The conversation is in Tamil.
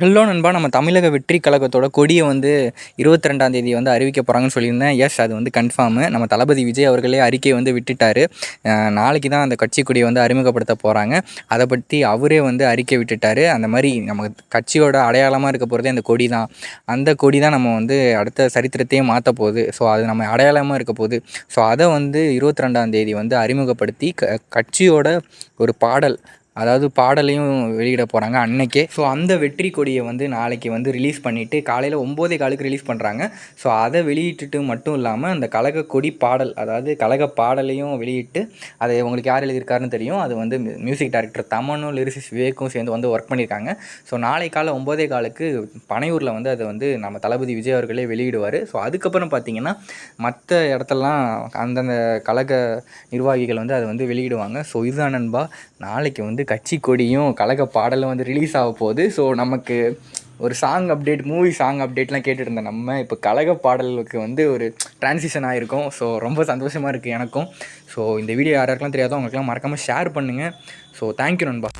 ஹலோ நண்பா நம்ம தமிழக வெற்றி கழகத்தோட கொடியை வந்து இருபத்தி ரெண்டாம் தேதி வந்து அறிவிக்க போகிறாங்கன்னு சொல்லியிருந்தேன். எஸ் அது வந்து கன்ஃபார்மு நம்ம தளபதி விஜய் அவர்களே அறிக்கை வந்து விட்டுட்டார். நாளைக்கு தான் அந்த கட்சி கொடியை வந்து அறிமுகப்படுத்த போகிறாங்க அதை பற்றி அவரே வந்து அறிக்கை விட்டுட்டார். அந்த மாதிரி நம்ம கட்சியோட அடையாளமாக இருக்க போகிறதே அந்த கொடி தான். அந்த கொடி தான் நம்ம வந்து அடுத்த சரித்திரத்தையே மாற்ற போகுது. ஸோ அது நம்ம அடையாளமாக இருக்க போகுது. ஸோ அதை வந்து இருபத்தி ரெண்டாம் தேதி வந்து அறிமுகப்படுத்தி க கட்சியோட ஒரு பாடல் அதாவது பாடலையும் வெளியிட போகிறாங்க அன்னைக்கே. ஸோ அந்த வெற்றி கொடியை வந்து நாளைக்கு வந்து ரிலீஸ் பண்ணிவிட்டு காலையில் ஒம்போதே காலுக்கு ரிலீஸ் பண்ணுறாங்க ஸோ அதை வெளியிட்டுட்டு மட்டும் இல்லாமல் அந்த கழக கொடி பாடல் அதாவது கழக பாடலையும் வெளியிட்டு அதை உங்களுக்கு யார் எழுதியிருக்காருன்னு தெரியும். அது வந்து மியூசிக் டைரக்டர் தமனும் லிரிசிஸ் விவேக்கும் சேர்ந்து வந்து ஒர்க் பண்ணியிருக்காங்க. ஸோ நாளை காலை ஒம்போதே காலுக்கு பனையூரில் வந்து அதை வந்து நம்ம தளபதி விஜய் அவர்களே வெளியிடுவார். ஸோ அதுக்கப்புறம் பார்த்தீங்கன்னா மற்ற இடத்தெல்லாம் அந்தந்த கழக நிர்வாகிகள் வந்து அதை வந்து வெளியிடுவாங்க. ஸோ இதுதான் நண்பா. நாளைக்கு வந்து கட்சி கொடியும் கழக பாடலும் வந்து ரிலீஸ் ஆக போகுது. ஸோ நமக்கு ஒரு சாங் அப்டேட் மூவி சாங் அப்டேட்லாம் கேட்டுட்டு இருந்தேன் நம்ம இப்போ கழக பாடலுக்கு வந்து ஒரு டிரான்சிஷன் ஆகிருக்கும் ஸோ ரொம்ப சந்தோஷமாக இருக்குது எனக்கும். ஸோ இந்த வீடியோ யார் யாருக்கெல்லாம் தெரியாதோ அவங்களுக்குலாம் மறக்காமல் ஷேர் பண்ணுங்கள் ஸோ தேங்க்யூ நண்பா.